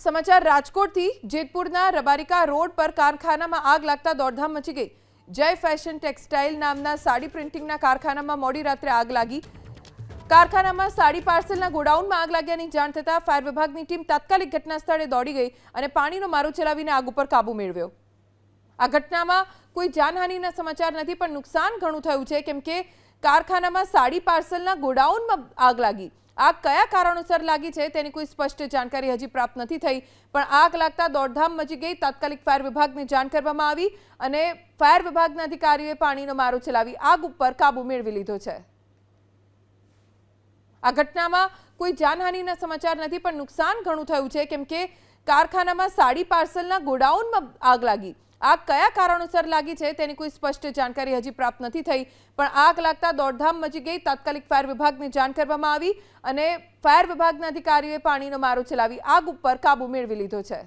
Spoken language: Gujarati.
સમાચાર રાજકોટથી જેતપુરના રબારિકા રોડ પર કારખાનામાં આગ લાગતા દોડધામ મચી ગઈ. જય ફેશન ટેક્સટાઇલ નામના સાડી પ્રિન્ટિંગના કારખાનામાં મોડી રાત્રે આગ લાગી. કારખાનામાં સાડી પાર્સલના ગોડાઉનમાં આગ લાગ્યાની જાણ થતાં ફાયર વિભાગની ટીમ તાત્કાલિક ઘટના સ્થળે દોડી ગઈ અને પાણીનો મારો ચલાવીને આગ ઉપર કાબુ મેળવ્યો. આ ઘટનામાં કોઈ જાનહાનિના સમાચાર નથી, પણ નુકસાન ઘણું થયું છે, કેમ કે કારખાનામાં સાડી પાર્સલના ગોડાઉનમાં આગ લાગી. આગ કયા કારણોસર લાગી છે તેની કોઈ સ્પષ્ટ જાણકારી હજી પ્રાપ્ત નથી થઈ. પણ આગ લાગતા દોડધામ મચી ગઈ. તાત્કાલિક ફાયર વિભાગને જાણ કરવામાં આવી અને ફાયર વિભાગના અધિકારીઓએ પાણીનો મારો ચલાવી આગ ઉપર કાબુ મેળવી લીધો છે. આ ઘટનામાં કોઈ જાનહાનિના સમાચાર નથી, પણ નુકસાન ઘણું થયું છે, કેમ કે કારખાનામાં સાડી પાર્સલના ગોડાઉનમાં આગ લાગી. આગ કયા કારણોસર લાગી છે તેની કોઈ સ્પષ્ટ જાણકારી હજી પ્રાપ્ત નથી થઈ, પણ આગ લાગતા દોડધામ મચી ગઈ, તાત્કાલિક ફાયર વિભાગને જાણ કરવામાં આવી અને ફાયર વિભાગના અધિકારીઓએ પાણીનો મારો ચલાવી આગ ઉપર કાબુ મેળવી લીધો છે.